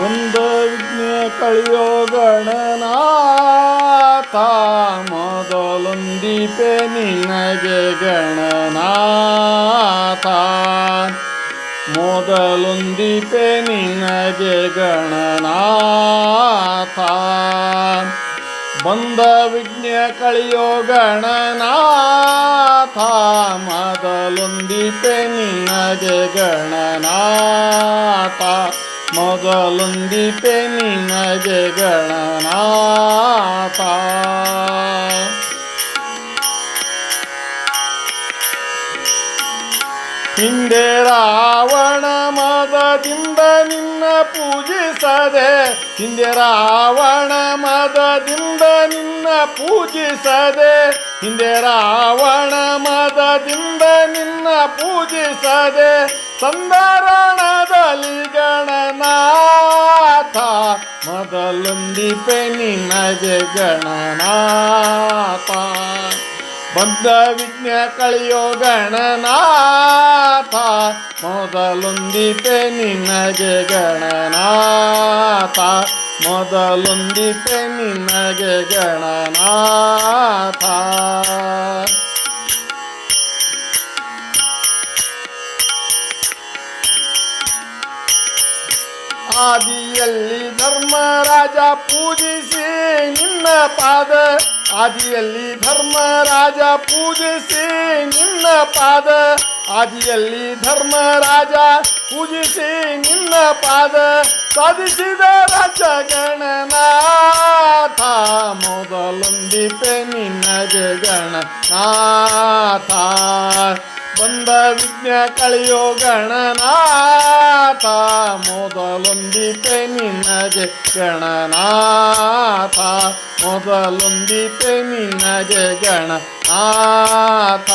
ಬಂದ ವಿಘ್ನ ಕಳೆಯೋ ಗಣನಾಥ ಮೊದಲೊಂದೀಪೆ ನಿನಗೆ ಗಣನಾಥ ಮೊದಲೊಂದಿಪೆ ನಿನಗೆ ಗಣನಾಥ ಬಂದ ವಿಘ್ನ ಕಳಿಯೋ ಗಣನಾಥ ಮೊದಲೊಂದಿಪೆ ನಿನಗೆ ಗಣನಾಥ ಮೊದಲೊಂದೀಪೆ ನಿನಗೆ ಗಣನಾಥ ಹಿಂದೆ ರಾವಣ ಮದದಿಂದ ನಿನ್ನ ಪೂಜಿಸದೆ, ಹಿಂದೆ ರಾವಣ ಮದದಿಂದ ನಿನ್ನ ಪೂಜಿಸದೆ, ಹಿಂದೆ ರಾವಣ ಮದದಿಂದ ನಿನ್ನ ಪೂಜಿಸದೆ ಸಂದರಣದಲ್ಲಿ ಗಣನಾಥ. ಮೊದಲೊಂದಿಪೆ ನಿನಗೆ ಗಣನಾಥ. ಬಂದ ವಿಘ್ನ ಕಳೆಯೋ ಗಣನಾಥ. ಮೊದಲೊಂದಿಪೆ ನಿನಗೆ ಗಣನಾಥ. ಮೊದಲೊಂದಿಪೆ ನಿನಗೆ ಗಣನಾಥ. ಆದಿಯಲ್ಲಿ ಧರ್ಮರಾಜ ಪೂಜಿಸಿ ನಿನ್ನ ಪಾದ. ಆದಿಯಲ್ಲಿ ಧರ್ಮರಾಜ ಪೂಜಿಸಿ ನಿನ್ನ ಪಾದ. ಆದಿಯಲ್ಲಿ ಧರ್ಮರಾಜ ಪೂಜಿಸಿ ನಿನ್ನ ಪಾದ. ಸಾಧಿಸಿದ ರಾಜ ಗಣನಾಥ, ಮೊದಲೊಂದಿಪೆ ನಿನ್ನ ಗಣನಾಥ. ಬಂದ ವಿಘ್ನ ಕಳೆಯೋ ಗಣನಾಥ, ಮೊದಲೊಂದಿತೆ ನಿನಗೆ ಗಣನಾಥ, ಮೊದಲೊಂದಿತೆ ನಿನಗೆ ಗಣನಾಥ.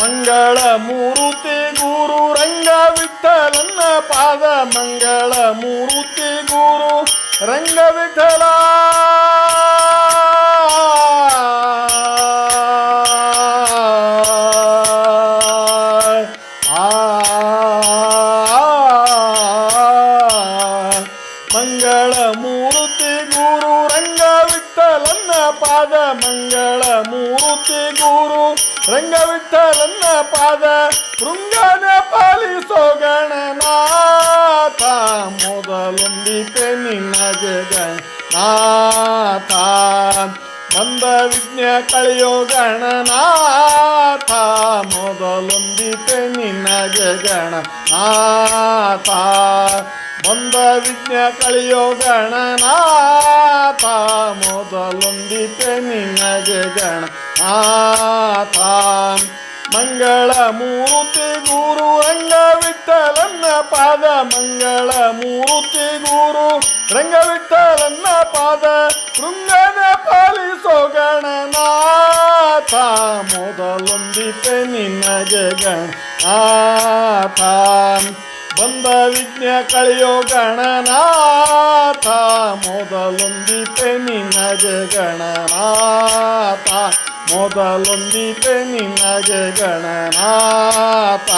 ಮಂಗಳ ಮೂರುತಿ ಗುರು ರಂಗ ವಿಠಲನ್ನ ಪಾದ, ಮಂಗಳ ಗುರು ರಂಗ ವಿಠಲ ಮಂಗಳ ಮೂರ್ತಿ ಗುರು ರಂಗ ಪಾದ ಮಂಗಳ ಮೂರ್ತಿ ಗುರು ರಂಗ ಪಾದ ಶೃಂಗನ ಗಣನಾಥ ನಿನ್ನ ಜಗ ಗಣನಾಥ ಬಂದ ವಿಘ್ನ ಕಳೆಯೋ ಗಣನಾಥ. ಮೊದಲೊಂದಿತೆ ಜಗಣ ಗಣನಾಥ ಬಂದ ವಿಘ್ನ ಕಳೆಯೋ ಗಣನಾಥ. ಮೊದಲೊಂದಿತೆ ಜಗಣ ಗಣನಾಥ ಮಂಗಳ ಮೂರ್ತಿ ಪಾದ ಮಂಗಳ ಮೂರ್ತಿ ಗುರು ರಂಗ ವಿಠಲನ್ನ ಪಾದ, ಶೃಂಗನ ಪಾಲಿಸೋ ಗಣನಾಥ. ಮೊದಲೊಂದಿತೆ ನಿನಗೆ ಗಣನಾಥ. ಬಂದ ವಿಘ್ನ ಕಳೆಯೋ ಗಣನಾಥ. ಮೊದಲೊಂದಿತೆ ನಿನಗೆ ಗಣನಾಥ. ಮೊದಲೊಂದಿತೆ ನಿನಗೆ ಗಣನಾಥ.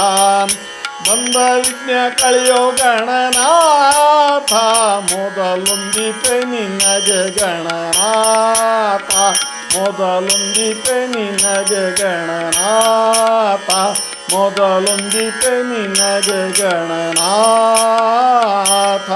ಬಂದ ವಿಜ್ಞ ಕಳಿಯೋ ಗಣನಾಥ ಮೊದಲೊಂದಿಪೆ ನಿನಗೆ ಗಣನಾಥ ಮೊದಲೊಂದಿಪೆ ನಿನಗೆ ಗಣನಾಥ ಮೊದಲೊಂದಿಪೆ ನಿನಗೆ ಗಣನಾಥ.